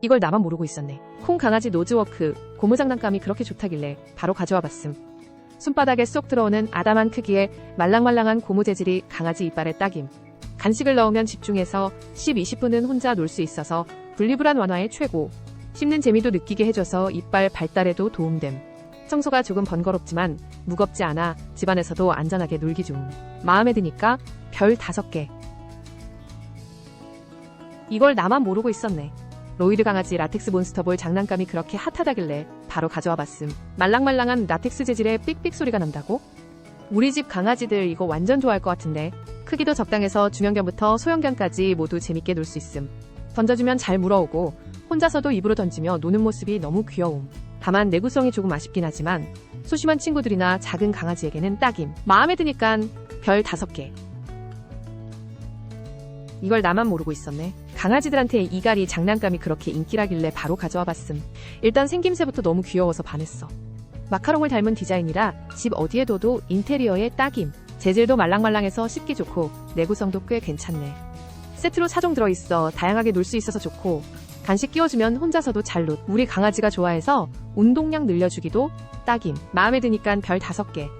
이걸 나만 모르고 있었네. 콩 강아지 노즈워크 고무 장난감이 그렇게 좋다길래 바로 가져와 봤음. 손바닥에 쏙 들어오는 아담한 크기의 말랑말랑한 고무 재질이 강아지 이빨에 딱임. 간식을 넣으면 집중해서 10, 20분은 혼자 놀 수 있어서 분리불안 완화에 최고. 씹는 재미도 느끼게 해줘서 이빨 발달에도 도움됨. 청소가 조금 번거롭지만 무겁지 않아 집안에서도 안전하게 놀기 좋음. 마음에 드니까 별 5개. 이걸 나만 모르고 있었네. 로이드 강아지 라텍스 몬스터볼 장난감이 그렇게 핫하다길래 바로 가져와 봤음. 말랑말랑한 라텍스 재질의 삑삑 소리가 난다고? 우리 집 강아지들 이거 완전 좋아할 것 같은데. 크기도 적당해서 중형견부터 소형견까지 모두 재밌게 놀 수 있음. 던져주면 잘 물어오고 혼자서도 입으로 던지며 노는 모습이 너무 귀여움. 다만 내구성이 조금 아쉽긴 하지만 소심한 친구들이나 작은 강아지에게는 딱임. 마음에 드니깐 별 5개. 이걸 나만 모르고 있었네. 강아지들한테 이갈이 장난감이 그렇게 인기라길래 바로 가져와 봤음. 일단 생김새부터 너무 귀여워서 반했어. 마카롱을 닮은 디자인이라 집 어디에 둬도 인테리어에 딱임. 재질도 말랑말랑해서 씹기 좋고 내구성도 꽤 괜찮네. 세트로 4종 들어있어 다양하게 놀 수 있어서 좋고 간식 끼워주면 혼자서도 잘 놀. 우리 강아지가 좋아해서 운동량 늘려주기도 딱임. 마음에 드니깐 별 5개.